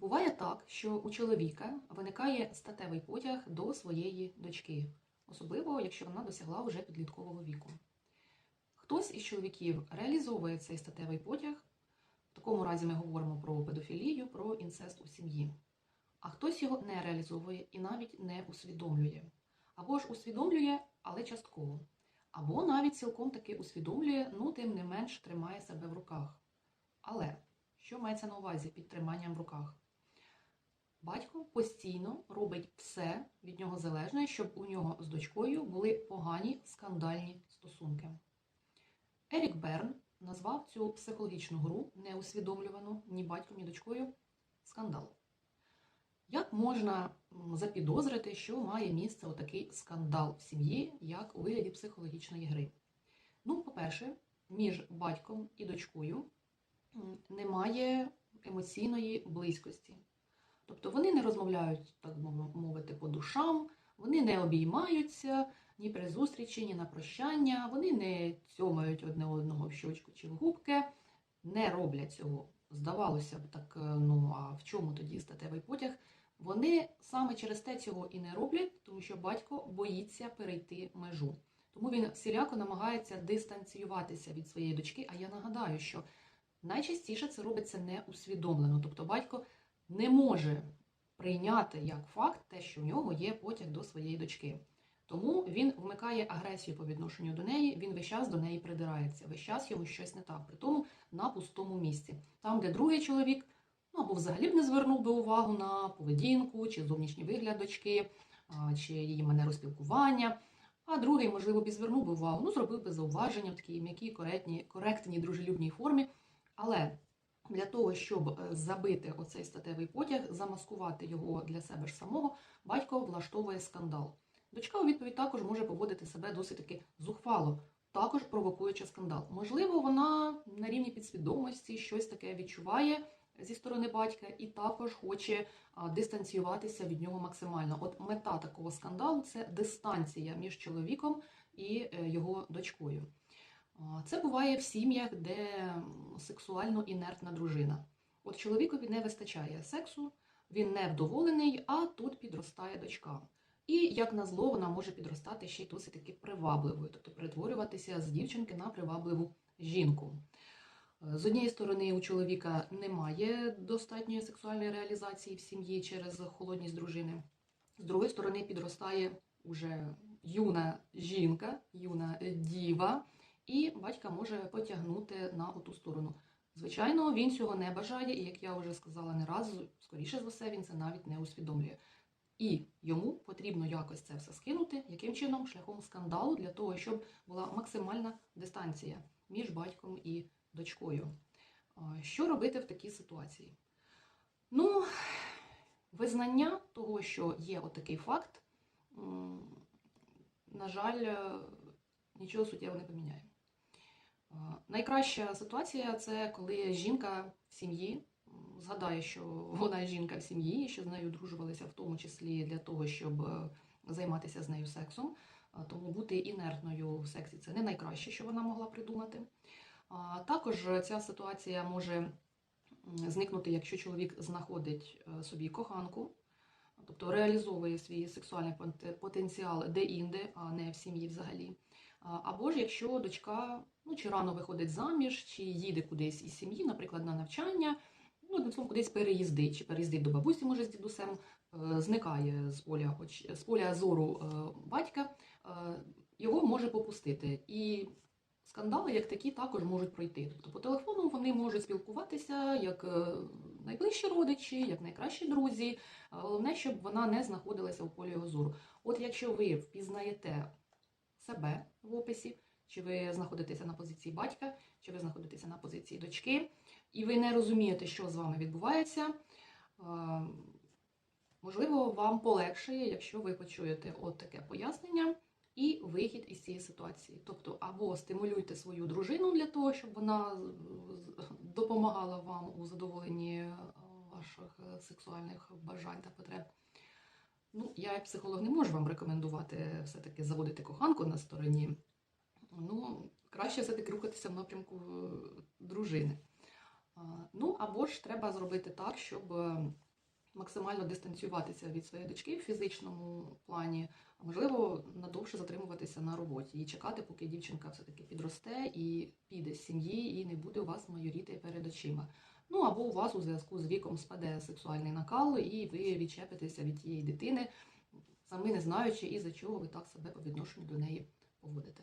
Буває так, що у чоловіка виникає статевий потяг до своєї дочки, особливо якщо вона досягла вже підліткового віку. Хтось із чоловіків реалізовує цей статевий потяг. В такому разі ми говоримо про педофілію, про інцест у сім'ї. А хтось його не реалізовує і навіть не усвідомлює. Або ж усвідомлює, але частково. Або навіть цілком таки усвідомлює, ну тим не менш тримає себе в руках. Але що мається на увазі під триманням в руках? Батько постійно робить все від нього залежне, щоб у нього з дочкою були погані скандальні стосунки. Ерік Берн назвав цю психологічну гру, неусвідомлювану ні батьком, ні дочкою, скандал. Як можна запідозрити, що має місце отакий скандал в сім'ї, як у вигляді психологічної гри? Ну, по-перше, між батьком і дочкою немає емоційної близькості. Тобто вони не розмовляють, так мов- мовити, по душам, вони не обіймаються ні при зустрічі, ні на прощання, вони не цьомають одне одного в щочку чи в губки, не роблять цього. Здавалося б, так е, ну а в чому тоді статевий потяг? Вони саме через те цього і не роблять, тому що батько боїться перейти межу. Тому він всіляко намагається дистанціюватися від своєї дочки. А я нагадаю, що найчастіше це робиться неусвідомлено. Тобто батько не може прийняти як факт те, що в нього є потяг до своєї дочки. Тому він вмикає агресію по відношенню до неї, він весь час до неї придирається, весь час йому щось не так, при тому на пустому місці. Там, де другий чоловік, ну або взагалі б не звернув би увагу на поведінку чи зовнішній вигляд дочки, чи її манеру спілкування. А другий, можливо, б і звернув би увагу, ну зробив би зауваження в такій м'якій, коректній, коректній, дружелюбній формі. Але для того, щоб е, забити оцей статевий потяг, замаскувати його для себе ж самого, батько влаштовує скандал. Дочка у відповідь також може поводити себе досить таки зухвало, також провокуючи скандал. Можливо, вона на рівні підсвідомості щось таке відчуває зі сторони батька і також хоче дистанціюватися від нього максимально. От мета такого скандалу це дистанція між чоловіком і е, його дочкою. Це буває в сім'ях, де сексуально інертна дружина. От чоловікові не вистачає сексу, він невдоволений, а тут підростає дочка. І як назло, вона може підростати ще й досить таки привабливою, тобто перетворюватися з дівчинки на привабливу жінку. З однієї сторони, у чоловіка немає достатньої сексуальної реалізації в сім'ї через холодність дружини. З другої сторони, підростає уже юна жінка, юна діва, і батька може потягнути на оту сторону. Звичайно, він цього не бажає, і як я вже сказала не раз, скоріше за все, він це навіть не усвідомлює. І йому потрібно якось це все скинути, яким чином шляхом скандалу для того, щоб була максимальна дистанція між батьком і дочкою. Що робити в такій ситуації? Ну, визнання того, що є отакий факт, на жаль, е, нічого суттєво не поміняє. Найкраща ситуація це коли жінка в сім'ї згадає, що вона жінка в сім'ї, що з нею одружувалися в тому числі для того, щоб е, займатися з нею сексом. Тому бути інертною в сексі це не найкраще, що вона могла придумати. Також ця ситуація може зникнути, якщо чоловік знаходить е, собі коханку, тобто реалізовує свій сексуальний потенціал де-інде, а не в сім'ї взагалі. Або ж якщо дочка ну, чи рано виходить заміж, чи їде кудись із сім'ї, наприклад, на навчання, ну, одним словом, кудись переїздить, чи переїздить до бабусі, може, з дідусем, е, зникає з поля, оч- з поля зору е, батька, е, його може попустити. І скандали, як такі, також можуть пройти. Тобто по телефону вони можуть спілкуватися як найближчі родичі, як найкращі друзі. Головне, щоб вона не знаходилася в полі його зору. От якщо ви впізнаєте себе в описі, чи ви знаходитеся на позиції батька, чи ви знаходитеся на позиції дочки, і ви не розумієте, що з вами відбувається, можливо, вам полегшає, якщо ви почуєте от таке пояснення і вихід із цієї ситуації. Тобто, або стимулюйте свою дружину для того, щоб вона допомагала вам у задоволенні ваших е, сексуальних бажань та потреб. Ну, я як психолог не можу вам рекомендувати все-таки заводити коханку на стороні. Ну, краще все-таки рухатися в напрямку е, дружини. Ну, або ж треба зробити так, щоб е, максимально дистанціюватися від своєї дочки в фізичному плані, а можливо, надовше затримуватися на роботі і чекати, поки дівчинка все-таки підросте і піде з сім'ї, і не буде у вас майоріти перед очима. Ну або у вас у зв'язку з віком спаде сексуальний накал, і ви відчепитеся від тієї дитини, самі не знаючи, і за чого ви так себе по відношенню до неї поводите.